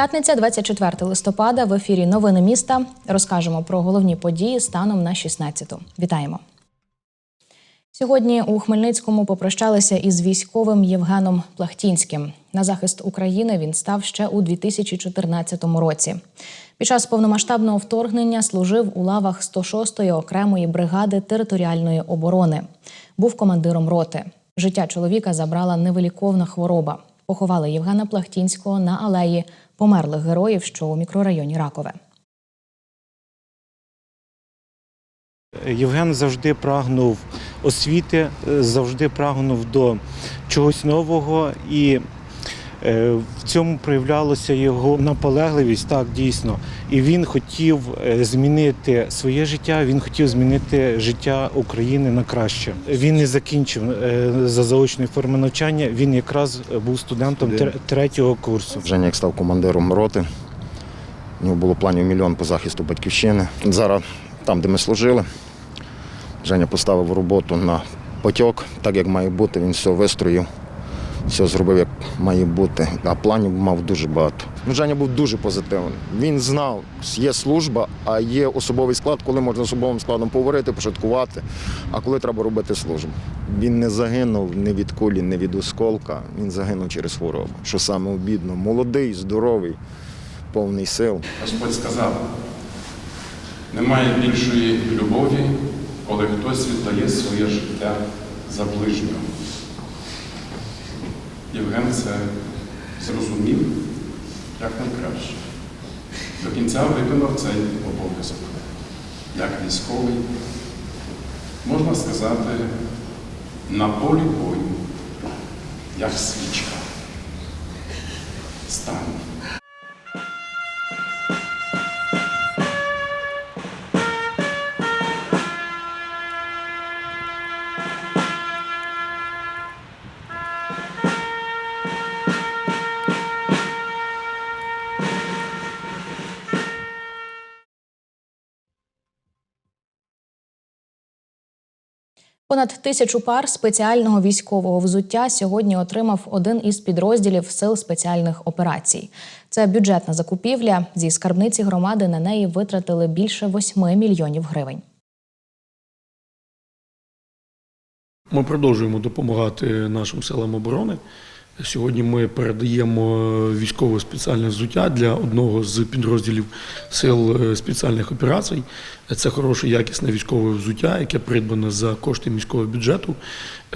П'ятниця, 24 листопада. В ефірі Новини міста. Розкажемо про головні події станом на 16-ту. Вітаємо. Сьогодні у Хмельницькому попрощалися із військовим Євгеном Плахтінським. На захист України він став ще у 2014 році. Під час повномасштабного вторгнення служив у лавах 106-ї окремої бригади територіальної оборони. Був командиром роти. Життя чоловіка забрала невиліковна хвороба. Поховали Євгена Плахтінського на алеї померлих героїв, що у мікрорайоні Ракове. Євген завжди прагнув освіти, завжди прагнув до чогось нового, і в цьому проявлялася його наполегливість, так дійсно. І він хотів е, змінити своє життя, він хотів змінити життя України на краще. Він не закінчив е, за заочної форми навчання. Він якраз був студентом третього курсу. Женя як став командиром роти. У нього було планів мільйон по захисту батьківщини. Зараз там, де ми служили, Женя поставив роботу на потік, так як має бути, він все вистроїв, все зробив, як має бути. А планів мав дуже багато. Ну, Женя був дуже позитивний. Він знав, є служба, а є особовий склад, коли можна особовим складом поговорити, пошуткувати, а коли треба робити службу. Він не загинув ні від кулі, ні від осколка. Він загинув через хворобу. Що саме обідно. Молодий, здоровий, повний сил. Господь сказав, немає більшої любові, коли хтось віддає своє життя за ближнього. Євген це зрозумів як найкраще. До кінця виконав цей обов'язок. Як військовий, можна сказати, на полі бою, як свічка. Стань. Понад тисячу пар спеціального військового взуття сьогодні отримав один із підрозділів сил спеціальних операцій. Це бюджетна закупівля. Зі скарбниці громади на неї витратили більше 8 мільйонів гривень. Ми продовжуємо допомагати нашим силам оборони. Сьогодні ми передаємо військове спеціальне взуття для одного з підрозділів сил е, спеціальних операцій. Це хороше якісне військове взуття, яке придбане за кошти міського бюджету.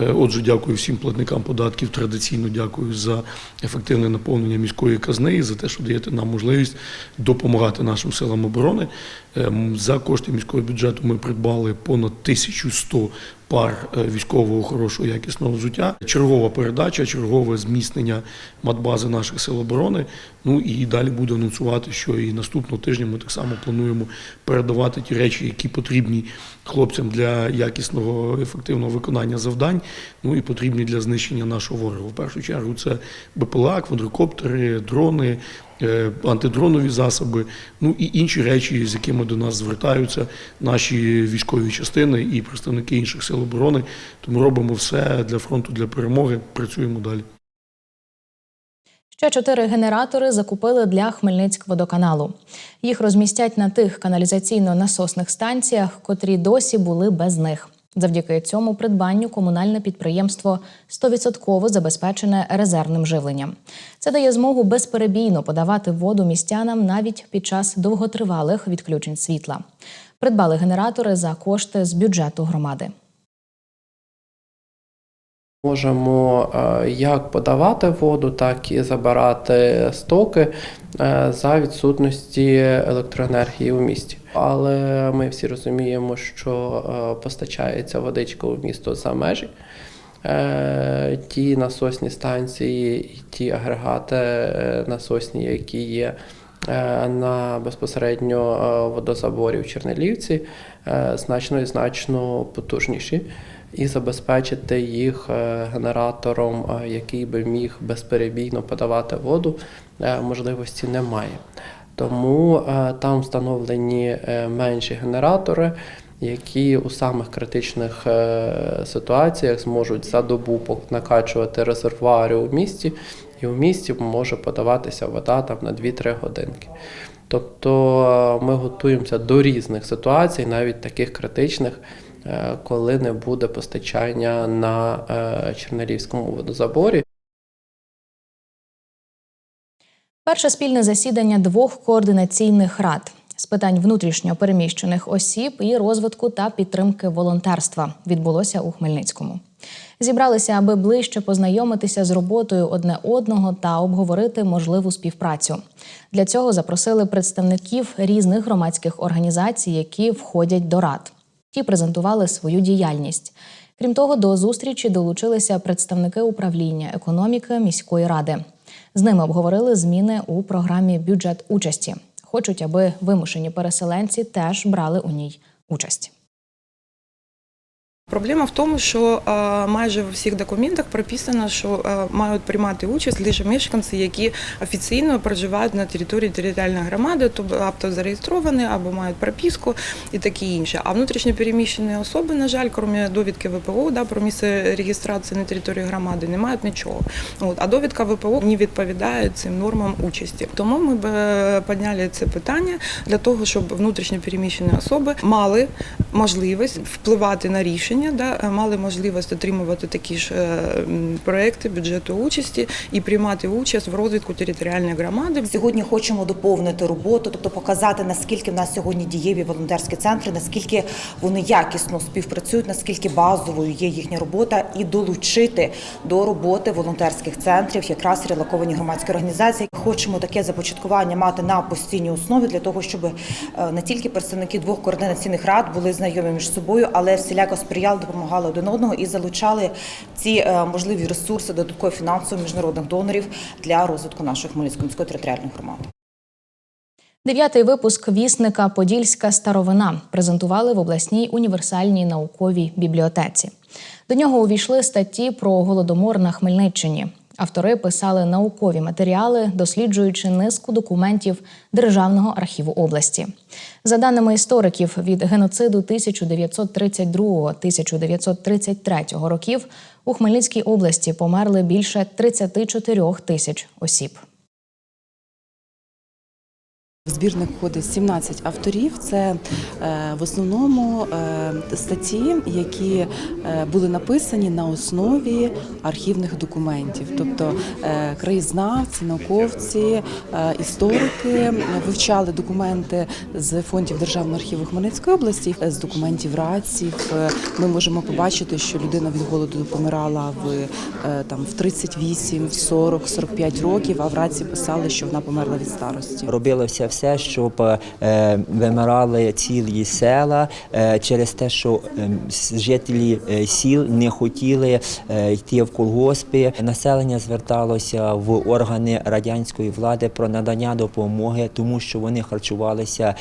Е, Отже, дякую всім платникам податків. Традиційно дякую за ефективне наповнення міської казни за те, що даєте нам можливість допомагати нашим силам оборони. Ем, За кошти міського бюджету ми придбали понад 1100 пар е, військового хорошого якісного взуття. Чергова передача, чергове зміцнення матбази наших сил оборони. Ну і далі буду анонсувати, що і наступного тижня ми так само плануємо передавати ті речі, які потрібні хлопцям для якісного ефективного виконання завдань. Ну і потрібні для знищення нашого ворога. В першу чергу це БПЛА, квадрокоптери, дрони. е, Антидронові засоби, ну і інші речі, з якими до нас звертаються наші військові частини і представники інших сил оборони. Тому робимо все для фронту, для перемоги. Працюємо далі. Ще чотири генератори закупили для Хмельницькводоканалу. Їх розмістять на тих каналізаційно-насосних станціях, котрі досі були без них. Завдяки цьому придбанню комунальне підприємство 100% забезпечене резервним живленням. Це дає змогу безперебійно подавати воду містянам навіть під час довготривалих відключень світла. Придбали генератори за кошти з бюджету громади. Можемо е, як подавати воду, так і забирати стоки е, за відсутності електроенергії у місті. Але ми всі розуміємо, що е, постачається водичка у місто за межі. Ті насосні станції і ті агрегати насосні, які є на безпосередньо водозаборі в Чернелівці, значно і значно потужніші і забезпечити їх е, генератором, е, який би міг безперебійно подавати воду, е, можливості немає. Тому там встановлені менші генератори, які у самих критичних ситуаціях зможуть за добу накачувати резервуари у місті, і у місті може подаватися вода там на 2-3 годинки. Тобто ми готуємося до різних ситуацій, навіть таких критичних, коли не буде постачання на е, водозаборі. Перше спільне засідання двох координаційних рад з питань внутрішньо переміщених осіб і розвитку та підтримки волонтерства відбулося у Хмельницькому. Зібралися, аби ближче познайомитися з роботою одне одного та обговорити можливу співпрацю. Для цього запросили представників різних громадських організацій, які входять до рад. Ті презентували свою діяльність. Крім того, до зустрічі долучилися представники управління економіки міської ради. З ними обговорили зміни у програмі бюджет участі. Хочуть, аби вимушені переселенці теж брали у ній участь. Проблема в тому, що е, майже в всіх документах прописано, що е, мають приймати участь лише мешканці, які офіційно проживають на території територіальної громади, тобто зареєстровані, або мають прописку і таке інше. А внутрішньо переміщені особи, на жаль, крім довідки ВПО, да, про місце реєстрації на території громади, не мають нічого. От, а довідка ВПО не відповідає цим нормам участі. Тому ми б е, підняли це питання для того, щоб внутрішньо переміщені особи мали можливість впливати на рішення, да, мали можливість отримувати такі ж е, проекти бюджету участі і приймати участь в розвитку територіальної громади. Сьогодні хочемо доповнити роботу, тобто показати, наскільки в нас сьогодні дієві волонтерські центри, наскільки вони якісно співпрацюють, наскільки базовою є їхня робота, і долучити до роботи волонтерських центрів якраз релоковані громадські організації. Хочемо таке започаткування мати на постійній основі для того, щоб е, не тільки представники двох координаційних рад були знайомі між собою, але всіляко сприяли, допомагали один одного і залучали ці е, можливі ресурси додатково фінансово міжнародних донорів для розвитку нашої Хмельницької міської територіальної громади. Дев'ятий випуск вісника Подільська старовина презентували в обласній універсальній науковій бібліотеці. До нього увійшли статті про голодомор на Хмельниччині. Автори писали наукові матеріали, досліджуючи низку документів Державного архіву області. За даними істориків, від геноциду 1932-1933 років у Хмельницькій області померли більше 34 тисяч осіб. В збірник входить 17 авторів. Це е, в основному е, статті, які е, були написані на основі архівних документів. Тобто краєзнавці, науковці, історики вивчали документи з фондів Державного архіву Хмельницької області, з документів раців. Ми можемо побачити, що людина від голоду помирала в там в 38, в 40, 45 років, а в раці писали, що вона померла від старості. Робилося все, щоб е, вимирали цілі села е, через те, що е, жителі е, сіл не хотіли йти в колгоспи. Населення зверталося в органи радянської влади про надання допомоги, тому що вони харчувалися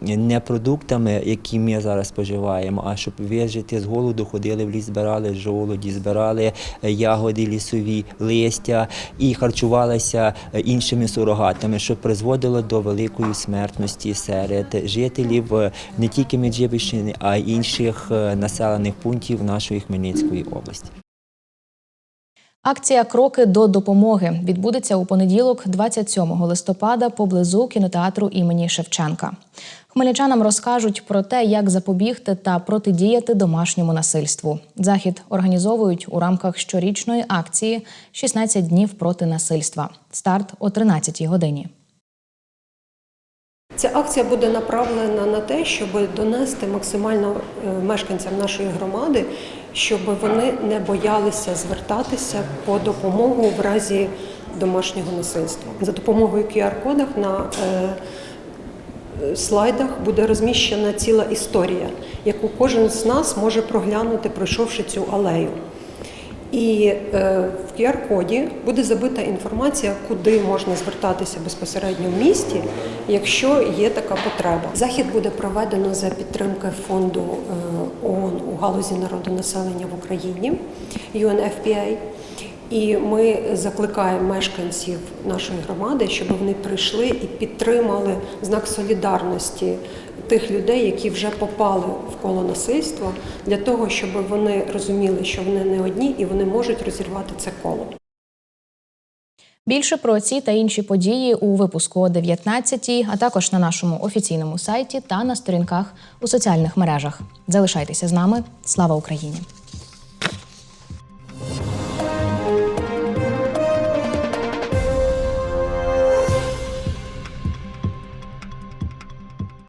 не продуктами, які ми зараз споживаємо, а щоб вижити з голоду, ходили в ліс, збирали жолуді, збирали ягоди лісові, листя і харчувалися іншими сурогатами, що призводило до великої смертності серед жителів е, не тільки Меджибищини, а й інших е, населених пунктів нашої Хмельницької області. Акція Кроки до допомоги відбудеться у понеділок, 27 листопада, поблизу кінотеатру імені Шевченка. Хмельничанам розкажуть про те, як запобігти та протидіяти домашньому насильству. Захід організовують у рамках щорічної акції «16 днів проти насильства. Старт о 13 годині. Ця акція буде направлена на те, щоб донести максимально е, мешканцям нашої громади, щоб вони не боялися звертатися по допомогу в разі домашнього насильства. За допомогою QR-кодах на е, слайдах буде розміщена ціла історія, яку кожен з нас може проглянути, пройшовши цю алею. І е, в QR-коді буде забита інформація, куди можна звертатися безпосередньо в місті, якщо є така потреба. Захід буде проведено за підтримки фонду е, ООН у галузі народонаселення в Україні UNFPA. І ми закликаємо мешканців нашої громади, щоб вони прийшли і підтримали знак солідарності тих людей, які вже попали в коло насильства, для того, щоб вони розуміли, що вони не одні і вони можуть розірвати це коло. Більше про ці та інші події у випуску о 19 а також на нашому офіційному сайті та на сторінках у соціальних мережах. Залишайтеся з нами. Слава Україні!